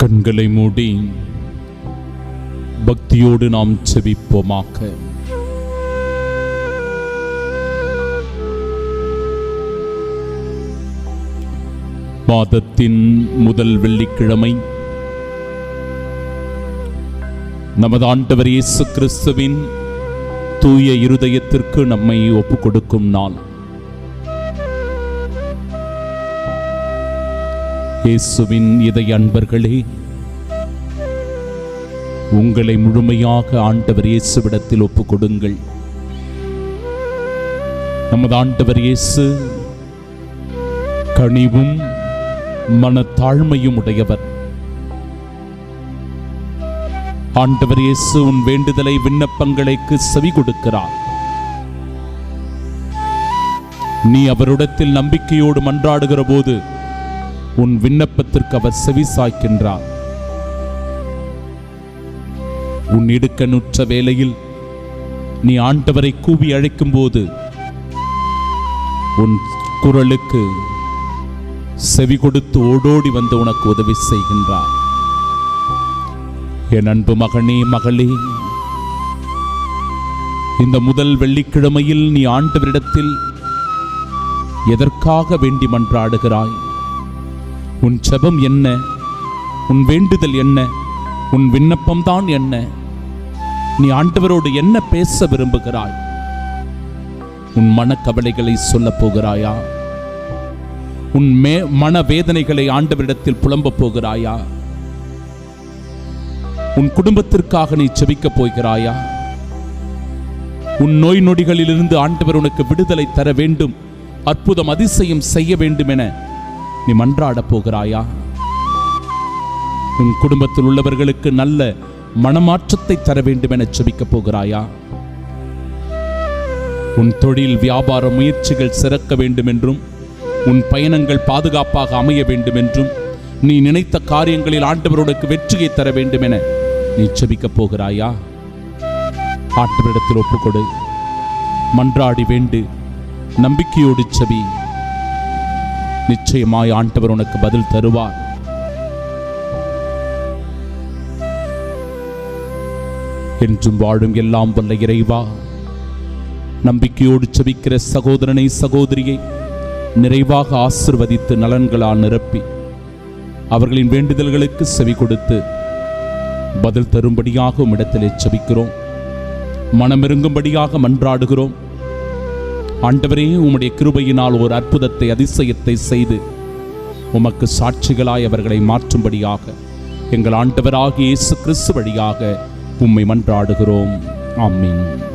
கண்களை மூடி பக்தியோடு நாம் செபிப்போமாக. மாதத்தின் முதல் வெள்ளிக்கிழமை நமது ஆண்டவர் இயேசு கிறிஸ்துவின் தூய இருதயத்திற்கு நம்மை ஒப்புக் கொடுக்கும் நாள். இயேசுவின் இதய அன்பர்களே உங்களை முழுமையாக ஆண்டவர் இயேசுவிடத்தில் ஒப்புக் கொடுங்கள் நமது ஆண்டவர் இயேசு கனிவும் மனத்தாழ்மையும் உடையவர். ஆண்டவர் இயேசு உன் வேண்டுதலை விண்ணப்பங்களுக்கு செவி கொடுக்கிறார். நீ அவரிடத்தில் நம்பிக்கையோடு மன்றாடுகிற போது உன் விண்ணப்பத்திற்கு அவர் செவிசாய்க்கின்றார். உன் இடுக்கணுற்ற வேளையில் நீ ஆண்டவரை கூவி அழைக்கும் போது உன் குரலுக்கு செவி கொடுத்து ஓடோடி வந்து உனக்கு உதவி செய்கின்றார். என் அன்பு மகனே மகளே இந்த முதல் வெள்ளிக்கிழமையில் நீ ஆண்டவரிடத்தில் எதற்காக வேண்டி மன்றாடுகிறாய்? உன் செபம் என்ன? உன் வேண்டுதல் என்ன? உன் விண்ணப்பம்தான் என்ன? நீ ஆண்டவரோடு என்ன பேச விரும்புகிறாய்? உன் மனக்கவலைகளை சொல்லப் போகிறாயா? உன் மே மன வேதனைகளை ஆண்டவரிடத்தில் புலம்பப் போகிறாயா? உன் குடும்பத்திற்காக நீ செபிக்கப் போகிறாயா? உன் நோய் நொடிகளிலிருந்து ஆண்டவர் உனக்கு விடுதலை தர வேண்டும் அற்புதம் அதிசயம் செய்ய வேண்டும் என நீ மன்றாடப் போகிறாயா? உன் குடும்பத்தில் உள்ளவர்களுக்கு நல்ல மனமாற்றத்தை தர வேண்டும் என செபிக்கப் போகிறாயா? உன் தொழில் வியாபார முயற்சிகள் சிறக்க வேண்டும் என்றும் உன் பயணங்கள் பாதுகாப்பாக அமைய வேண்டும் என்றும் நீ நினைத்த காரியங்களில் ஆண்டவருக்கு வெற்றியை தர வேண்டும் என நீ செபிக்கப் போகிறாயா? ஆண்டவரிடத்தில் ஒப்புக்கொடு. மன்றாடி வேண்டு நம்பிக்கையோடு செபி. நிச்சயமாய் ஆண்டவர் உனக்கு பதில் தருவார். என்றும் வாழும் எல்லாம் வல்ல இறைவா நம்பிக்கையோடு செபிக்கிற சகோதரனை சகோதரியை நிறைவாக ஆசிர்வதித்து நலன்களால் நிரப்பி அவர்களின் வேண்டுதல்களுக்கு செவி கொடுத்து பதில் தரும்படியாக உம்மிடத்திலே செபிக்கிறோம். மனமிருங்கும்படியாக மன்றாடுகிறோம். ஆண்டவரே உம்முடைய கிருபையினால் ஒரு அற்புதத்தை அதிசயத்தை செய்து உமக்கு சாட்சிகளாய் அவர்களை மாற்றும்படியாக எங்கள் ஆண்டவராகிய இயேசு கிறிஸ்து வழியாக உம்மை மன்றாடுகிறோம். ஆமீன்.